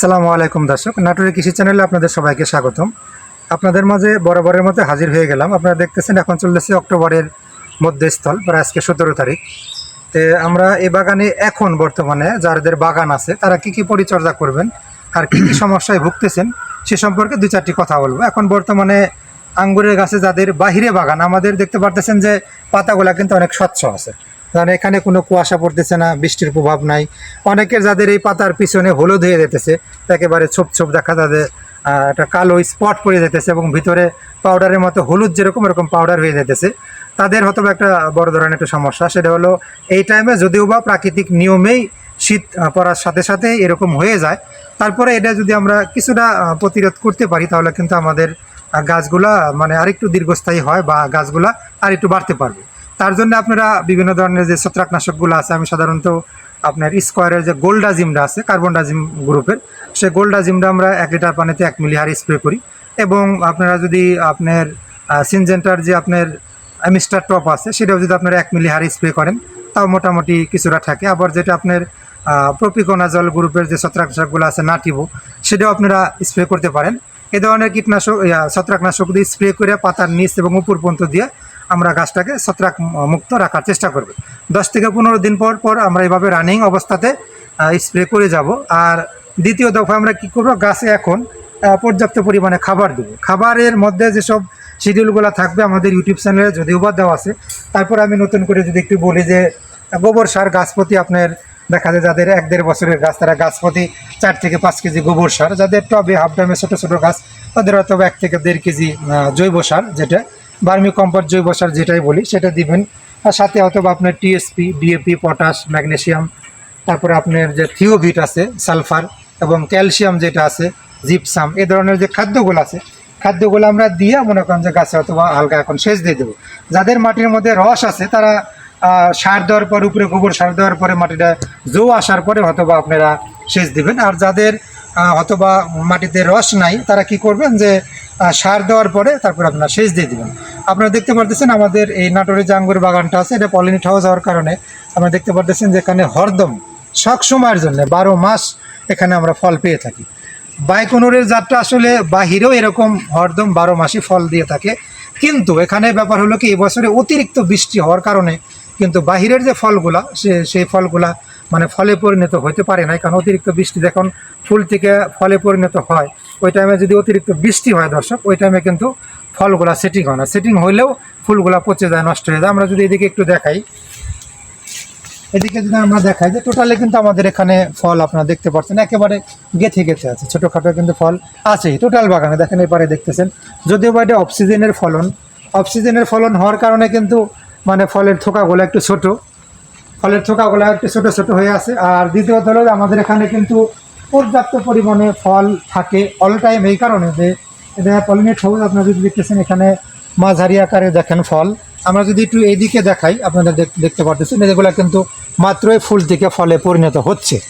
সালামু আলাইকুম দর্শক। নাটোরের কৃষি চ্যানেলে আপনাদের সবাইকে স্বাগতম। আপনাদের মাঝে বরাবরের মতো হাজির হয়ে গেলাম। আপনারা দেখতেছেন এখন চলতেছে অক্টোবরের মধ্যস্থল, প্রায় আজকে সতেরো তারিখ। তে আমরা এই বাগানে এখন বর্তমানে যাদের বাগান আছে, তারা কি কি পরিচর্যা করবেন, আর কি কি সমস্যায় ভুগতেছেন, সে সম্পর্কে দুই চারটি কথা বলব। এখন বর্তমানে আঙ্গুরের গাছে যাদের বাহিরে বাগান, আমাদের দেখতে পারতেছেন যে পাতাগুলা কিন্তু অনেক স্বচ্ছ আছে। কারণ এখানে কোনো কুয়াশা পড়তেছে না বৃষ্টির প্রভাব নাই। অনেকের যাদের এই পাতার পিছনে হলুদ হয়ে যেতেছে একেবারে ছোপ ছোপ দেখা আহ, একটা কালো স্পট পড়ে যেতেছে এবং ভিতরে পাউডারের মতো হলুদ যেরকম এরকম পাউডার হয়ে যেতেছে। তাদের হয়তো একটা বড় ধরনের একটা সমস্যা সেটা হলো এই টাইমে যদিও বা প্রাকৃতিক নিয়মেই শীত পড়ার সাথে সাথে এরকম হয়ে যায় তারপরে এটা যদি আমরা কিছুটা প্রতিরোধ করতে পারি তাহলে কিন্তু আমাদের গাছগুলা মানে আরেকটু দীর্ঘস্থায়ী হয় বা গাছগুলা আর একটু বাড়তে পারবে। তার জন্য আপনারা বিভিন্ন ধরনের যে ছত্রাকনাশকগুলো আছে, আমি সাধারণত আপনার স্কোয়ারের যে গোল্ডাজিমটা আছে কার্বন ডাজিম গ্রুপের, সেই গোল্ডাজিমটা আমরা এক লিটার পানিতে এক মিলি হারে স্প্রে করি। এবং আপনারা যদি আপনার সিনজেন্টার যে আপনার মিস্টার টপ আছে, সেটাও যদি আপনারা এক মিলি হারে স্প্রে করেন, তাও মোটামুটি কিছুটা থাকে। আবার যেটা আপনার প্রপিকোনাজল গ্রুপের যে ছত্রাকনাশকগুলো আছে, নাটিবো, সেটাও আপনারা স্প্রে করতে পারেন। এ ধরনের কীটনাশক ছত্রাকনাশক দিয়ে স্প্রে করে পাতার নিচ এবং উপর পর্যন্ত দিয়ে আমরা গাছটাকে ছত্রাক মুক্ত রাখার চেষ্টা করব। দশ থেকে পনেরো দিন পর পর আমরা এভাবে রানিং অবস্থাতে স্প্রে করে যাব। আর দ্বিতীয় দফা আমরা কি করব? গাছে এখন পর্যাপ্ত পরিমাণে খাবার দেবো। খাবারের মধ্যে যেসব শিডিউলগুলো থাকবে আমাদের ইউটিউব চ্যানেলে যদিও বা দেওয়া আছে, তারপর আমি নতুন করে যদি একটু বলি যে, গোবর সার গাছ প্রতি আপনার দেখা যায় যাদের এক দেড় বছরের গাছ, তারা গাছ প্রতি চার থেকে পাঁচ কেজি গোবর সার, যাদের টবে হাফ ড্যামে ছোটো ছোটো গাছ, তাদের হয়তো এক থেকে দেড় কেজি জৈব সার, যেটা বার্মি কম্পোস্ট জৈব সার যেটাই বলি, সেটা দিবেন। আর সাথে হয়তো আপনার টিএসপি, ডিএপি, পটাশ ম্যাগনেসিয়াম তারপরে আপনার যে থিওভিট আছে, সালফার এবং ক্যালসিয়াম যেটা আছে, জিপসাম, এ ধরনের যে খাদ্যগুলো আছে, খাদ্যগুলো আমরা দিয়ে মনে করেন যে গাছে অথবা হালকা এখন সেচ দিয়ে দেবো। যাদের মাটির মধ্যে রস আছে, তারা সার দেওয়ার পর, উপরে গোবর সার দেওয়ার পরে, মাটিটা জো আসার পরে হয়তোবা আপনারা সেচ দিবেন। আর যাদের হয়তোবা মাটিতে রস নাই, তারা কি করবেন যে সার দেওয়ার পরে তারপর আপনারা সেচ দিয়ে দিবেন। আপনারা দেখতে পারতেছেন আমাদের এই নাটোরের যে আঙ্গুর বাগানটা আছে, এটা পলিনেট হাউস হওয়ার কারণে আপনারা দেখতে পারতেছেন যে এখানে হরদম সব সময়ের জন্য বারো মাস এখানে আমরা ফল পেয়ে থাকি। বাইকনুরের জাতটা আসলে বাহিরেও এরকম হরদম বারো মাসই ফল দিয়ে থাকে। কিন্তু এখানে ব্যাপার হলো কি, এবছরে অতিরিক্ত বৃষ্টি হওয়ার কারণে কিন্তু বাহিরের যে ফলগুলা, সে, সেই ফলগুলা মানে ফলে পরিণত হতে পারে না কারণ অতিরিক্ত বৃষ্টি যখন ফুল থেকে ফলে পরিণত হয় ওই টাইমে যদি অতিরিক্ত বৃষ্টি হয় দর্শক, ওই টাইমে কিন্তু ফলগুলা সেটিং হয় না। সেটিং হইলেও ফুলগুলা পচে যায়, নষ্ট হয়ে যায়। আমরা যদি এদিকে একটু দেখাই, এদিকে যদি আমরা দেখাই যে টোটালি কিন্তু আমাদের এখানে ফল আপনারা দেখতে পাচ্ছেন। একেবারে গেথে গেথে আছে, ছোটোখাটো কিন্তু ফল আছে টোটাল বাগানে দেখেন, এপারে দেখতেছেন। যদিও বা এটা অক্সিজেনের ফলন অক্সিজেনের ফলন হওয়ার কারণে কিন্তু মানে ফলের থোকাগুলো একটু ছোট। ফলের থোকাগুলো একটু ছোট ছোট হয়ে আছে। আর দ্বিতীয়ত হলো আমাদের এখানে কিন্তু পর্যাপ্ত পরিমাণে ফল থাকে অল টাইম এই কারণে যে এটা পলিনেট হাউস আপনারা যদি দেখতেছেন এখানে মাঝারি আকারে দেখেন ফল, আমরা যদি একটু এইদিকে দেখাই আপনাদের দেখ- দেখতে পারতেছেন, এগুলো কিন্তু মাত্রই ফুল থেকে ফলে পরিণত হচ্ছে।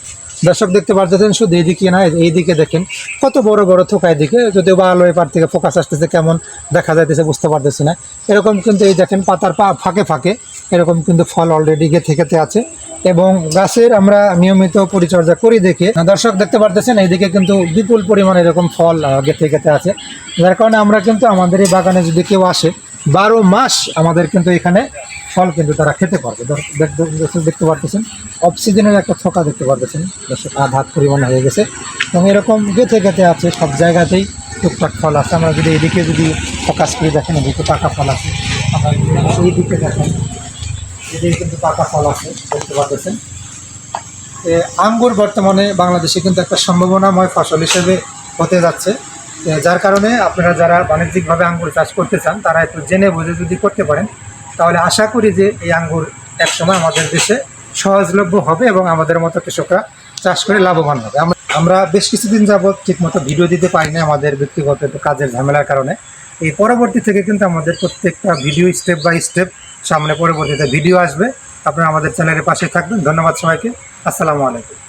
দর্শক দেখতে পারতেছেন, শুধু এইদিকে না এইদিকে দেখেন, কত বড় বড় থোকা এদিকে, যদিও বা আলো এপার থেকে ফোকাস আসতেছে, কেমন দেখা যাইতেছে বুঝতে পারতেছি না। এরকম কিন্তু এই দেখেন, পাতার পা ফাঁকে ফাঁকে, এরকম কিন্তু ফল অলরেডি গেথে গেথে আছে। এবং গাছের আমরা নিয়মিত পরিচর্যা করি দেখে। দর্শক দেখতে পারতেছেন, এইদিকে কিন্তু বিপুল পরিমাণে এরকম ফল গেঁথে গেথে আছে। যার কারণে আমরা কিন্তু আমাদের এই বাগানে যদি কেউ আসে, বারো মাস আমাদের কিন্তু এখানে ফল কিন্তু তারা খেতে পারবে। দেখতে পারতেছেন অক্সিজেনের একটা থোকা দেখতে পারতেছেন। দর্শক, আধ হাত পরিমাণ হয়ে গেছে। এবং এরকম গেঁথে গেঁথে আছে, সব জায়গাতেই টুকটাক ফল আছে। আমরা যদি এদিকে যদি ফোকাস করে, দেখেন এদিকে পাকা ফল আছে। আমরা যদি এইদিকে দেখেন এদিকে কিন্তু পাকা ফল আছে দেখতে পারতেছেন। এ, আঙ্গুর বর্তমানে বাংলাদেশে কিন্তু একটা সম্ভাবনাময় ফসল হিসেবে হতে যাচ্ছে। যার কারণে আপনারা যারা বাণিজ্যিকভাবে আঙ্গুর চাষ করতে চান তারা একটু জেনে বুঝে যদি করতে পারেন তাহলে আশা করি যে এই আঙ্গুর একসময় আমাদের দেশে সহজলভ্য হবে এবং আমাদের মতো কৃষকরা চাষ করে লাভবান হবে। আমরা বেশ কিছুদিন যাবৎ ঠিকমতো ভিডিও দিতে পারি না আমাদের ব্যক্তিগত কাজের ঝামেলার কারণে। এই পরবর্তী থেকে কিন্তু আমাদের প্রত্যেকটা ভিডিও স্টেপ বাই স্টেপ সামনে পরবর্তীতে ভিডিও আসবে। আপনারা আমাদের চ্যানেলের পাশে থাকবেন। ধন্যবাদ সবাইকে। আসসালামু আলাইকুম।